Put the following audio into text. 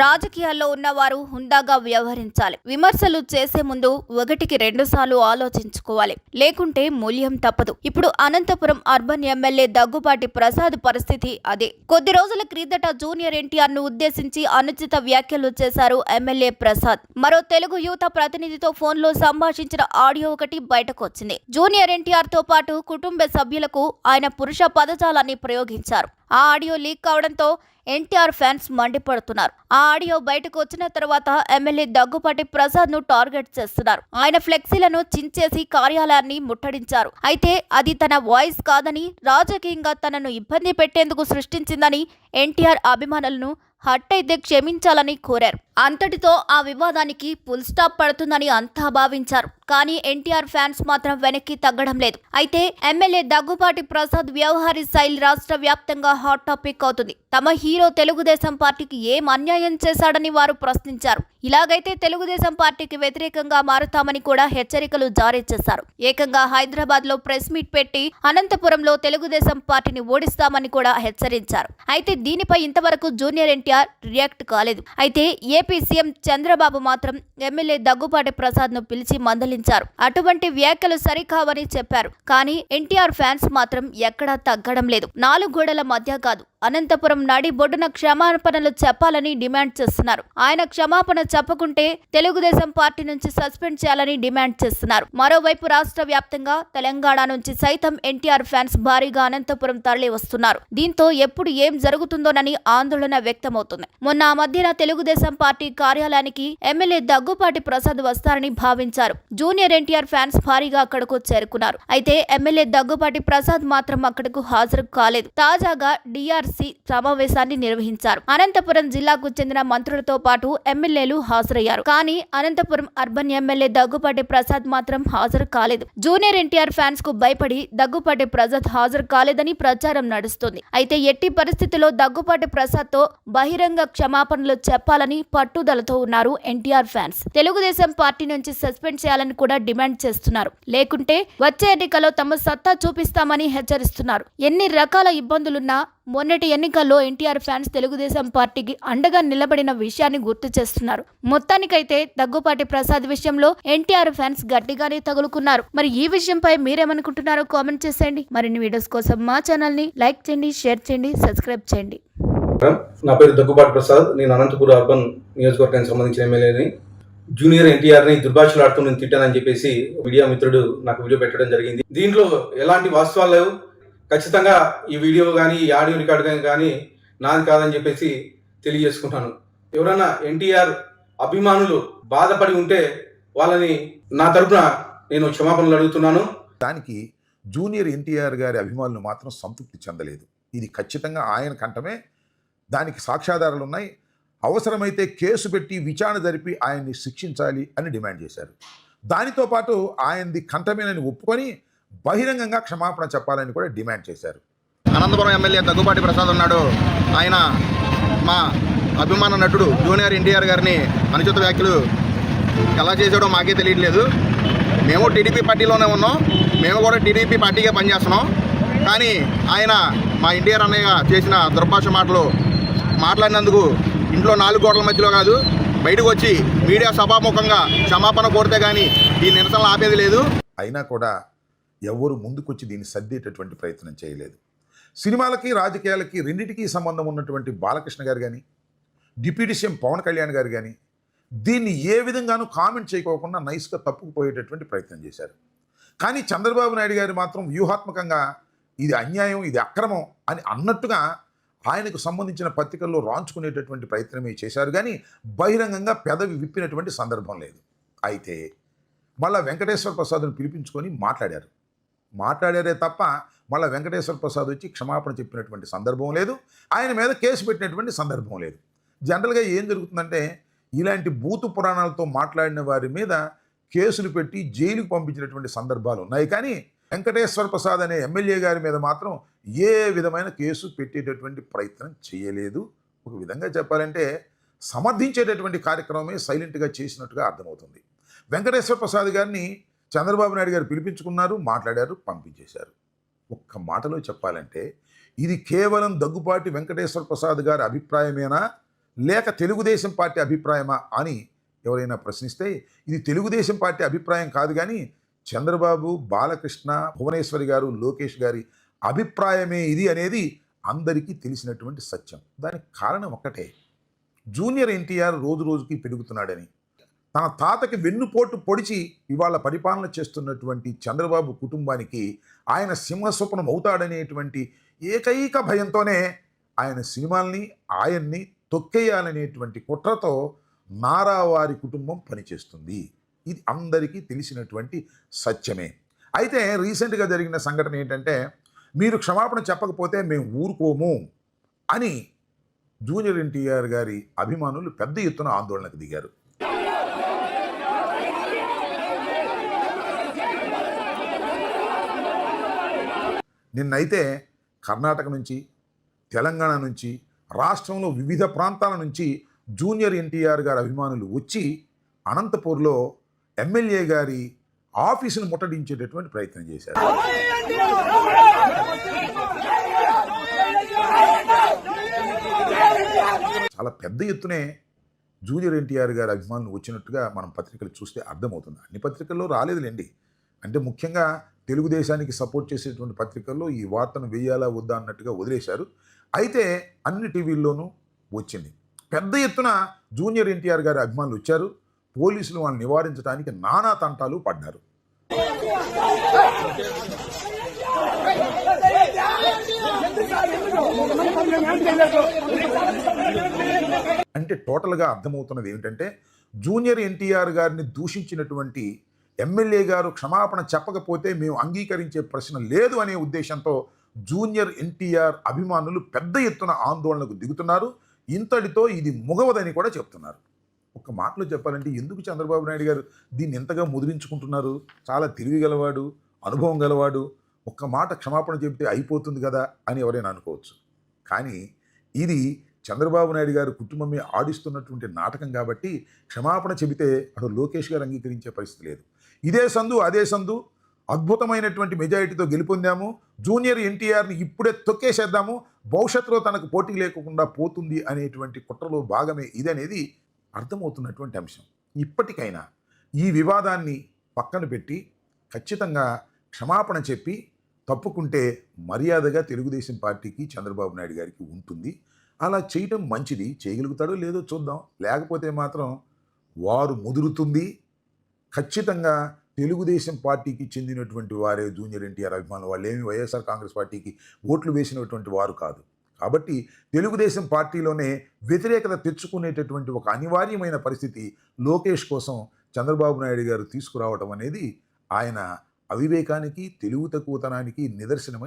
రాజకీయాల్లో ఉన్నవారు హుందాగా వ్యవహరించాలి. విమర్శలు చేసే ముందు ఒకటికి రెండు సార్లు ఆలోచించుకోవాలి. లేకుంటే మూల్యం తప్పదు. ఇప్పుడు అనంతపురం అర్బన్ ఎమ్మెల్యే దగ్గుబాటి ప్రసాద్ పరిస్థితి అదే. కొద్ది రోజుల క్రిందట జూనియర్ ఎన్టీఆర్ను ఉద్దేశించి అనుచిత వ్యాఖ్యలు చేశారు ఎమ్మెల్యే ప్రసాద్. మరో తెలుగు యువత ప్రతినిధితో ఫోన్లో సంభాషించిన ఆడియో ఒకటి బయటకు వచ్చింది జూనియర్ ఎన్టీఆర్తో పాటు కుటుంబ సభ్యులకు ఆయన పురుష పదజాలాన్ని ప్రయోగించారు. ఆ ఆడియో లీక్ కావడంతో ఎన్టీఆర్ ఫ్యాన్స్ మండిపడుతున్నారు. ఆ ఆడియో బయటకు వచ్చిన తర్వాత ఎమ్మెల్యే దగ్గుపాటి ప్రసాద్ను టార్గెట్ చేస్తున్నారు. ఆయన ఫ్లెక్సీలను చించేసి కార్యాలయాన్ని ముట్టడించారు. అయితే అది తన వాయిస్ కాదని రాజకీయంగా తనను ఇబ్బంది పెట్టేందుకు సృష్టించిందని ఎన్టీఆర్ అభిమానులను హట్ అయితే క్షమించాలని కోరారు. అంతటితో ఆ వివాదానికి ఫుల్ స్టాప్ పడుతుందని అంతా భావించారు. కానీ ఎన్టీఆర్ ఫ్యాన్స్ మాత్రం వెనక్కి తగ్గడం లేదు. అయితే ఎమ్మెల్యే దగ్గుపాటి ప్రసాద్ వ్యవహారి శైలి రాష్ట్ర వ్యాప్తంగా హాట్ టాపిక్ అవుతుంది. తమ హీరో తెలుగుదేశం పార్టీకి ఏం అన్యాయం చేశాడని వారు ప్రశ్నించారు. ఇలాగైతే తెలుగుదేశం పార్టీకి వ్యతిరేకంగా మారుతామని కూడా హెచ్చరికలు జారీ చేశారు. ఏకంగా హైదరాబాద్లో ప్రెస్ మీట్ పెట్టి అనంతపురంలో తెలుగుదేశం పార్టీని ఓడిస్తామని కూడా హెచ్చరించారు. అయితే దీనిపై ఇంతవరకు జూనియర్ ఎన్టీఆర్ రియాక్ట్ కాలేదు. అయితే ఏపీ సీఎం చంద్రబాబు మాత్రం ఎమ్మెల్యే దగ్గుపాటి ప్రసాద్ను పిలిచి మందలి మందలించారు అటువంటి వ్యాఖ్యలు సరికావని చెప్పారు. కానీ ఎన్టీఆర్ ఫ్యాన్స్ మాత్రం ఎక్కడా తగ్గడం లేదు. నాలుగు గోడల మధ్య కాదు. అనంతపురం నాడి బొడ్డున క్షమాపణలు చెప్పాలని డిమాండ్ చేస్తున్నారు. ఆయన క్షమాపణ చెప్పకుంటే తెలుగుదేశం పార్టీ నుంచి సస్పెండ్ చేయాలని డిమాండ్ చేస్తున్నారు. మరోవైపు రాష్ట్ర వ్యాప్తంగా తెలంగాణ నుంచి సైతం ఎన్టీఆర్ ఫ్యాన్స్ భారీగా అనంతపురం తరలి వస్తున్నారు. దీంతో ఎప్పుడు ఏం జరుగుతుందోనని ఆందోళన వ్యక్తమవుతుంది. మొన్న ఆ మధ్యన తెలుగుదేశం పార్టీ కార్యాలయానికి ఎమ్మెల్యే దగ్గుపాటి ప్రసాద్ వస్తారని భావించారు. జూనియర్ ఎన్టీఆర్ ఫ్యాన్స్ భారీగా అక్కడకు చేరుకున్నారు. అయితే ఎమ్మెల్యే దగ్గుపాటి ప్రసాద్ మాత్రం అక్కడకు హాజరు కాలేదు. తాజాగా డిఆర్ డిఆర్సి సమావేశాన్ని నిర్వహించారు. అనంతపురం జిల్లాకు చెందిన మంత్రులతో పాటు ఎమ్మెల్యేలు హాజరయ్యారు. కానీ అనంతపురం అర్బన్ ఎమ్మెల్యే దగ్గుపాటి ప్రసాద్ మాత్రం హాజరు కాలేదు. జూనియర్ ఎన్టీఆర్ ఫ్యాన్స్కు భయపడి దగ్గుపాటి ప్రసాద్ హాజరు కాలేదని ప్రచారం నడుస్తుంది. అయితే ఎట్టి పరిస్థితుల్లో దగ్గుపాటి ప్రసాద్తో బహిరంగ క్షమాపణలు చెప్పాలని పట్టుదలతో ఉన్నారు ఎన్టీఆర్ ఫ్యాన్స్. తెలుగుదేశం పార్టీ నుంచి సస్పెండ్ చేయాలని కూడా డిమాండ్ చేస్తున్నారు. లేకుంటే వచ్చే ఎన్నికల్లో తమ సత్తా చూపిస్తామని హెచ్చరిస్తున్నారు. ఎన్ని రకాల ఇబ్బందులున్నా మొన్నటి ఎన్నికల్లో ఎన్టీఆర్ ఫ్యాన్స్ తెలుగుదేశం పార్టీకి అండగా నిలబడిన విషయాన్ని గుర్తు చేస్తున్నారు. మొత్తానికైతే దగ్గుపాటి ప్రసాద్ విషయంలో ఎన్టీఆర్ ఫ్యాన్స్ గట్టిగానే తగులుకున్నారు. మరి ఈ విషయంపై మీరేమనుకుంటున్నారో కామెంట్ చేసేయండి. మరిన్ని వీడియోస్ కోసం మా ఛానల్ని లైక్ చేయండి షేర్ చేయండి సబ్స్క్రైబ్ చేయండి. నా పేరు దగ్గుబాటి ప్రసాద్. నేను అనంతపురం అర్బన్ నియోజకవర్గానికి సంబంధించిన ఎమ్మెల్యేని. జూనియర్ ఎన్టీఆర్ని దుర్భాషలాడుతూ నేను తిట్టానని చెప్పేసి మీడియా మిత్రుడు నాకు వీడియో పెట్టడం జరిగింది. దీంట్లో ఎలాంటి వాస్తవాలు లేవు. ఖచ్చితంగా ఈ వీడియో కానీ ఈ ఆడియో రికార్డ్ కానీ కానీ నాది కాదని చెప్పేసి తెలియజేసుకుంటాను. ఎవరైనా ఎన్టీఆర్ అభిమానులు బాధపడి ఉంటే వాళ్ళని నా తరపున నేను క్షమాపణలు అడుగుతున్నాను. దానికి జూనియర్ ఎన్టీఆర్ గారి అభిమానులు మాత్రం సంతృప్తి చెందలేదు. ఇది ఖచ్చితంగా ఆయన కంటమే దానికి సాక్ష్యాధారాలు ఉన్నాయి. అవసరమైతే కేసు పెట్టి విచారణ జరిపి ఆయన్ని శిక్షించాలి అని డిమాండ్ చేశారు. దానితో పాటు ఆయనది కంఠమేనని ఒప్పుకొని బహిరంగంగా క్షమాపణ చెప్పాలని కూడా డిమాండ్ చేశారు. అనంతపురం ఎమ్మెల్యే దగ్గుబాటి ప్రసాద్ ఉన్నాడు. ఆయన మా అభిమాన నటుడు జూనియర్ ఎన్టీఆర్ గారిని అనుచిత వ్యాఖ్యలు ఎలా చేసాడో మాకే తెలియట్లేదు. మేము టీడీపీ పార్టీలోనే ఉన్నాం. మేము కూడా టీడీపీ పార్టీకే పనిచేస్తున్నాం. కానీ ఆయన మా ఎన్టీఆర్ అన్నయ్య చేసిన దుర్భాష మాటలు మాట్లాడినందుకు ఇంట్లో నాలుగు గోడల మధ్యలో కాదు బయటకు వచ్చి మీడియా సభాముఖంగా క్షమాపణ కోరితే కానీ ఈ నిరసనలు ఆపేది లేదు. అయినా కూడా ఎవరు ముందుకొచ్చి దీన్ని సర్దేటటువంటి ప్రయత్నం చేయలేదు. సినిమాలకి రాజకీయాలకి రెండింటికి సంబంధం ఉన్నటువంటి బాలకృష్ణ గారు కానీ డిప్యూటీ సీఎం పవన్ కళ్యాణ్ గారు కానీ దీన్ని ఏ విధంగానూ కామెంట్ చేయకోకుండా నైస్గా తప్పుకుపోయేటటువంటి ప్రయత్నం చేశారు. కానీ చంద్రబాబు నాయుడు గారు మాత్రం వ్యూహాత్మకంగా ఇది అన్యాయం ఇది అక్రమం అని అన్నట్టుగా ఆయనకు సంబంధించిన పత్రికల్లో రాంచుకునేటటువంటి ప్రయత్నమే చేశారు. కానీ బహిరంగంగా పెదవి విప్పినటువంటి సందర్భం లేదు. అయితే మళ్ళా వెంకటేశ్వర ప్రసాద్ను పిలిపించుకొని మాట్లాడారు. మాట్లాడారే తప్ప మళ్ళీ వెంకటేశ్వర ప్రసాద్ వచ్చి క్షమాపణ చెప్పినటువంటి సందర్భం లేదు. ఆయన మీద కేసు పెట్టినటువంటి సందర్భం లేదు. జనరల్గా ఏం జరుగుతుందంటే ఇలాంటి భూతు పురాణాలతో మాట్లాడిన వారి మీద కేసులు పెట్టి జైలుకు పంపించినటువంటి సందర్భాలు ఉన్నాయి. కానీ వెంకటేశ్వర ప్రసాద్ అనే ఎమ్మెల్యే గారి మీద మాత్రం ఏ విధమైన కేసు పెట్టేటటువంటి ప్రయత్నం చేయలేదు. ఒక విధంగా చెప్పాలంటే సమర్థించేటటువంటి కార్యక్రమమే సైలెంట్గా చేసినట్టుగా అర్థమవుతుంది. వెంకటేశ్వర ప్రసాద్ గారిని చంద్రబాబు నాయుడు గారు పిలిపించుకున్నారు మాట్లాడారు పంపించేశారు. ఒక్క మాటలో చెప్పాలంటే ఇది కేవలం దగ్గుపాటి వెంకటేశ్వర ప్రసాద్ గారి అభిప్రాయమేనా? లేక తెలుగుదేశం పార్టీ అభిప్రాయమా అని ఎవరైనా ప్రశ్నిస్తే ఇది తెలుగుదేశం పార్టీ అభిప్రాయం కాదు కానీ చంద్రబాబు బాలకృష్ణ భువనేశ్వరి గారు లోకేష్ గారి అభిప్రాయమే ఇది అనేది అందరికీ తెలిసినటువంటి సత్యం. దానికి కారణం ఒక్కటే. జూనియర్ ఎన్టీఆర్ రోజు రోజుకి పెరుగుతున్నాడని. తన తాతకి వెన్నుపోటు పొడిచి ఇవాళ పరిపాలన చేస్తున్నటువంటి చంద్రబాబు కుటుంబానికి ఆయన సింహస్వప్నం అవుతాడనేటువంటి ఏకైక భయంతోనే ఆయన సినిమాల్ని ఆయన్ని తొక్కేయాలనేటువంటి కుట్రతో నారావారి కుటుంబం పనిచేస్తుంది. ఇది అందరికీ తెలిసినటువంటి సత్యమే. అయితే రీసెంట్గా జరిగిన సంఘటన ఏంటంటే మీరు క్షమాపణ చెప్పకపోతే మేము ఊరుకోము అని జూనియర్ ఎన్టీఆర్ గారి అభిమానులు పెద్ద ఎత్తున ఆందోళనకు దిగారు. నిన్నైతే కర్ణాటక నుంచి తెలంగాణ నుంచి రాష్ట్రంలో వివిధ ప్రాంతాల నుంచి జూనియర్ ఎన్టీఆర్ గారి అభిమానులు వచ్చి అనంతపూర్లో ఎమ్మెల్యే గారి ఆఫీసును ముట్టడించేటటువంటి ప్రయత్నం చేశారు. చాలా పెద్ద ఎత్తునే జూనియర్ ఎన్టీఆర్ గారి అభిమానులు వచ్చినట్టుగా మనం పత్రికలు చూస్తే అర్థమవుతుంది. అన్ని పత్రికల్లో రాలేదులేండి. అంటే ముఖ్యంగా తెలుగుదేశానికి సపోర్ట్ చేసేటువంటి పత్రికల్లో ఈ వార్తను వేయాలా వద్దా అన్నట్టుగా వదిలేశారు. అయితే అన్ని టీవీల్లోనూ వచ్చింది. పెద్ద ఎత్తున జూనియర్ ఎన్టీఆర్ గారి అభిమానులు వచ్చారు. పోలీసులు వాళ్ళని నివారించడానికి నానా తంటాలు పడ్డారు. అంటే టోటల్గా అర్థమవుతున్నది ఏమిటంటే జూనియర్ ఎన్టీఆర్ గారిని దూషించినటువంటి ఎమ్మెల్యే గారు క్షమాపణ చెప్పకపోతే మేము అంగీకరించే ప్రశ్న లేదు అనే ఉద్దేశంతో జూనియర్ ఎన్టీఆర్ అభిమానులు పెద్ద ఎత్తున ఆందోళనకు దిగుతున్నారు. ఇంతటితో ఇది ముగవదని కూడా చెప్తున్నారు. ఒక మాటలో చెప్పాలంటే ఎందుకు చంద్రబాబు నాయుడు గారు దీన్ని ఎంతగా ముదిరించుకుంటున్నారు? చాలా తిరిగి గలవాడు అనుభవం గలవాడు ఒక్క మాట క్షమాపణ చెబితే అయిపోతుంది కదా అని ఎవరైనా అనుకోవచ్చు. కానీ ఇది చంద్రబాబు నాయుడు గారు కుటుంబమే ఆడిస్తున్నటువంటి నాటకం కాబట్టి క్షమాపణ చెబితే అటు లోకేష్ గారు అంగీకరించే పరిస్థితి లేదు. ఇదే సందు అదే సందు. అద్భుతమైనటువంటి మెజారిటీతో గెలుపొందాము. జూనియర్ ఎన్టీఆర్ని ఇప్పుడే తొక్కేసేద్దాము. భవిష్యత్తులో తనకు పోటీ లేకుండా పోతుంది అనేటువంటి కుట్రలో భాగమే ఇదనేది అర్థమవుతున్నటువంటి అంశం. ఇప్పటికైనా ఈ వివాదాన్ని పక్కన పెట్టి ఖచ్చితంగా క్షమాపణ చెప్పి తప్పుకుంటే మర్యాదగా తెలుగుదేశం పార్టీకి చంద్రబాబు నాయుడు గారికి ఉంటుంది. అలా చేయటం మంచిది. చేయగలుగుతాడో లేదో చూద్దాం. లేకపోతే మాత్రం వారు ముదురుతుంది. ఖచ్చితంగా తెలుగుదేశం పార్టీకి చెందినటువంటి వారే జూనియర్ ఎన్టీఆర్ అభిమానులు. వాళ్ళు ఏమి వైఎస్ఆర్ కాంగ్రెస్ పార్టీకి ఓట్లు వేసినటువంటి వారు కాదు. కాబట్టి తెలుగుదేశం పార్టీలోనే వ్యతిరేకత తెచ్చుకునేటటువంటి ఒక అనివార్యమైన పరిస్థితి లోకేష్ కోసం చంద్రబాబు నాయుడు గారు తీసుకురావటం అనేది ఆయన అవివేకానికి తెలుగు తక్కువతనానికి నిదర్శనమని